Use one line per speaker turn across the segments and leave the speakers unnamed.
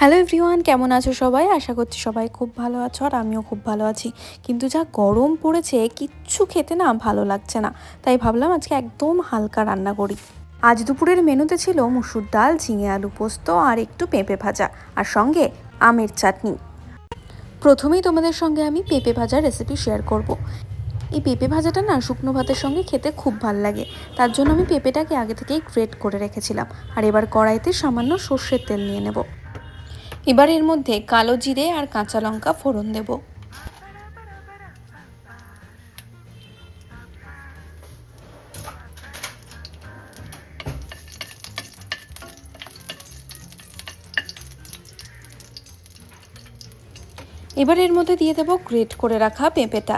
Hello everyone কেমন আছো সবাই? আশা করছি সবাই খুব ভালো আছো আর আমিও খুব ভালো আছি। কিন্তু যা গরম পড়েছে, কিচ্ছু খেতে না ভালো লাগছে না। তাই ভাবলাম আজকে একদম হালকা রান্না করি। আজ দুপুরের মেনুতে ছিল মুসুর ডাল, ঝিঙে আলু পোস্ত আর একটু পেঁপে ভাজা আর সঙ্গে আমের চাটনি। প্রথমেই তোমাদের সঙ্গে আমি পেঁপে ভাজার রেসিপি শেয়ার করব। এই পেঁপে ভাজাটা না শুকনো ভাতের সঙ্গে খেতে খুব ভালো লাগে। তার জন্য আমি পেঁপেটাকে আগে থেকেই গ্রেট করে রেখেছিলাম। আর এবার কড়াইতে সামান্য সর্ষের তেল নিয়ে নেব। এবার এর মধ্যে কালো জিরে আর কাঁচা লঙ্কা ফোড়ন দেব। এবার এর মধ্যে দিয়ে দেবো গ্রেট করে রাখা পেঁপেটা।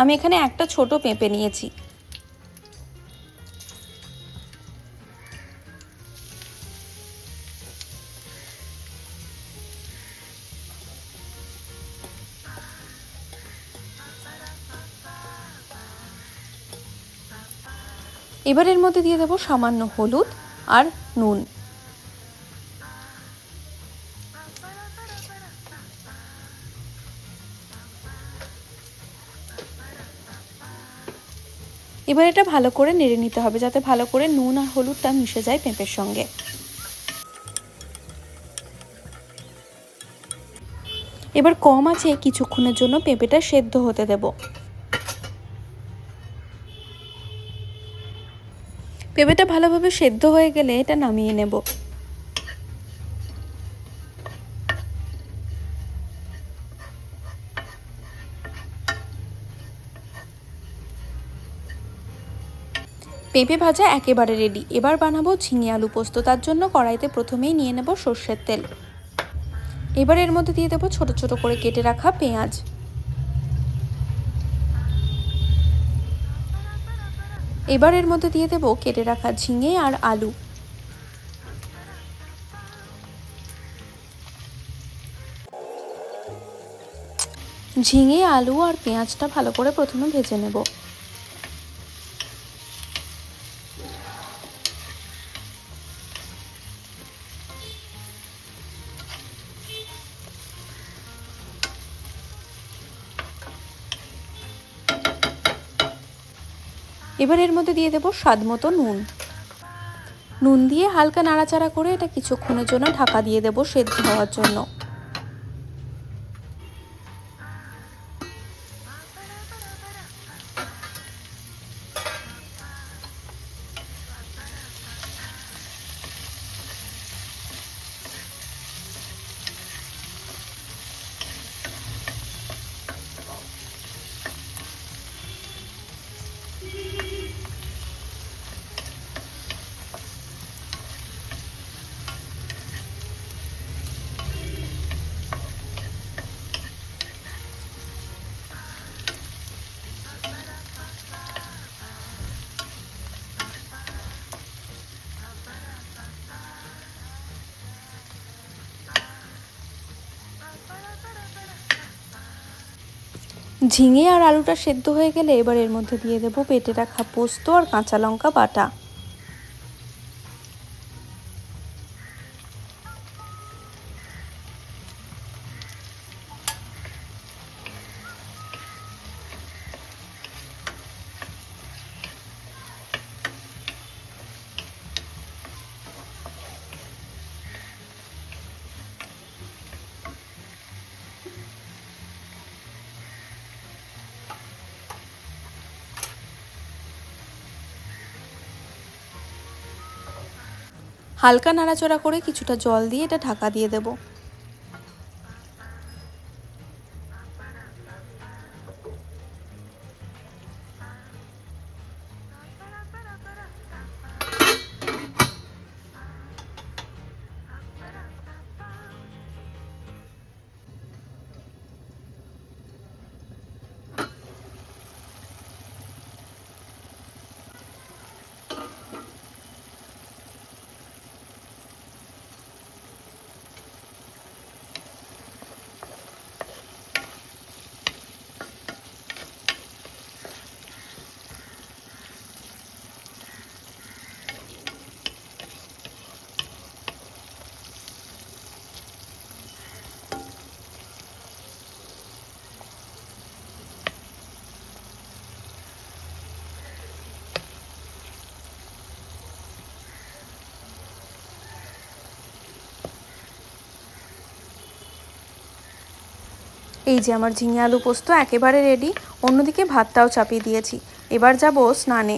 আমি এখানে একটা ছোট পেঁপে নিয়েছি। এবার এর মধ্যে দিয়ে দেবো সামান্য হলুদ আর নুন। এবার এটা ভালো করে নেড়ে নিতে হবে যাতে ভালো করে নুন আর হলুদটা মিশে যায় পেঁপের সঙ্গে। এবার কম আছে কিছুক্ষণের জন্য পেঁপেটা সেদ্ধ হতে দেব। পেঁপেটা ভালোভাবে সেদ্ধ হয়ে গেলে এটা নামিয়ে নেব। পেঁপে ভাজা একেবারে রেডি এবার বানাবো ঝিঙে আলু পোস্ত। তার জন্য কড়াইতে প্রথমেই নিয়ে নেব সর্ষের তেল। এবার এর মধ্যে দিয়ে দেবো ছোট ছোট করে কেটে রাখা পেঁয়াজ। এবার এর মধ্যে দিয়ে দেব কেটে রাখা ঝিঙে আর আলু। ঝিঙে, আলু আর পেঁয়াজটা ভালো করে প্রথমে ভেজে নেব। এবার এর মধ্যে দিয়ে দেবো স্বাদ মতো নুন। নুন দিয়ে হালকা নাড়াচাড়া করে এটা কিছুক্ষণের জন্য ঢাকা দিয়ে দেবো সেদ্ধ হওয়ার জন্য। ঝিঙে আর আলুটা সেদ্ধ হয়ে গেলে এবার এর মধ্যে দিয়ে দেবো পেটে রাখা পোস্ত আর কাঁচা লঙ্কা বাটা। হালকা নাড়াচড়া করে কিছুটা জল দিয়ে এটা ঢাকা দিয়ে দেবো। এই যে আমার ঝিঙে আলু পোস্ত একেবারে রেডি অন্যদিকে ভাতটাও চাপিয়ে দিয়েছি। এবার যাব স্নানে।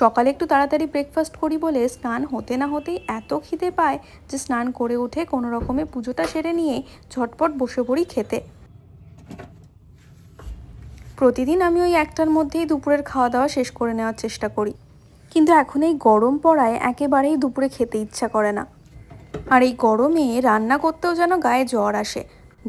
সকালে একটু তাড়াতাড়ি ব্রেকফাস্ট করি বলে স্নান হতে না হতেই এত খিদে পায় যে স্নান করে উঠে কোনো রকমে পুজোটা সেরে নিয়ে ঝটপট বসে পড়ি খেতে। প্রতিদিন আমি ওই একটার মধ্যেই দুপুরের খাওয়া দাওয়া শেষ করে নেওয়ার চেষ্টা করি। কিন্তু এখন এই গরম পড়ায় একেবারেই দুপুরে খেতে ইচ্ছা করে না। আর এই গরমে রান্না করতেও যেন গায়ে জ্বর আসে।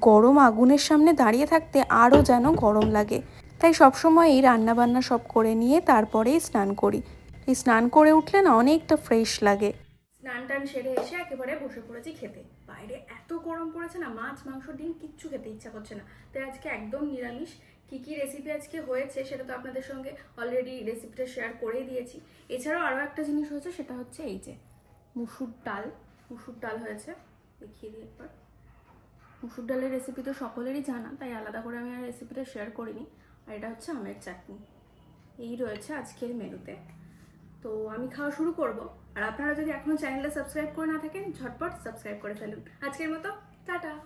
গরম আগুনের সামনে দাঁড়িয়ে থাকতে আরও যেন গরম লাগে। তাই সবসময়ই রান্না বান্না সব করে নিয়ে তারপরেই স্নান করি। এই স্নান করে উঠলে না অনেকটা ফ্রেশ লাগে। স্নান টান সেরে এসে একেবারে বসে পড়েছি খেতে। বাইরে এত গরম পড়েছে না, মাছ, মাংস, ডিম কিচ্ছু খেতে ইচ্ছা করছে না। তাই আজকে একদম নিরামিষ। কী কী রেসিপি আজকে হয়েছে সেটা তো আপনাদের সঙ্গে অলরেডি রেসিপিটা শেয়ার করেই দিয়েছি। এছাড়াও আরও একটা জিনিস হয়েছে, সেটা হচ্ছে এই যে মুসুর ডাল। মুসুর ডাল হয়েছে। দেখিয়ে দিই একবার। মুসুর ডালের রেসিপি তো সকলেরই জানা, তাই আলাদা করে আমি আর রেসিপিটা শেয়ার করিনি। আর এটা হচ্ছে আমের চাটনি। এই রয়েছে আজকের মেনুতে। তো আমি খাওয়া শুরু করব। আর আপনারা যদি এখনও চ্যানেলটা সাবস্ক্রাইব করে না থাকেন, ঝটপট সাবস্ক্রাইব করে ফেলুন। আজকের মতো, টাটা!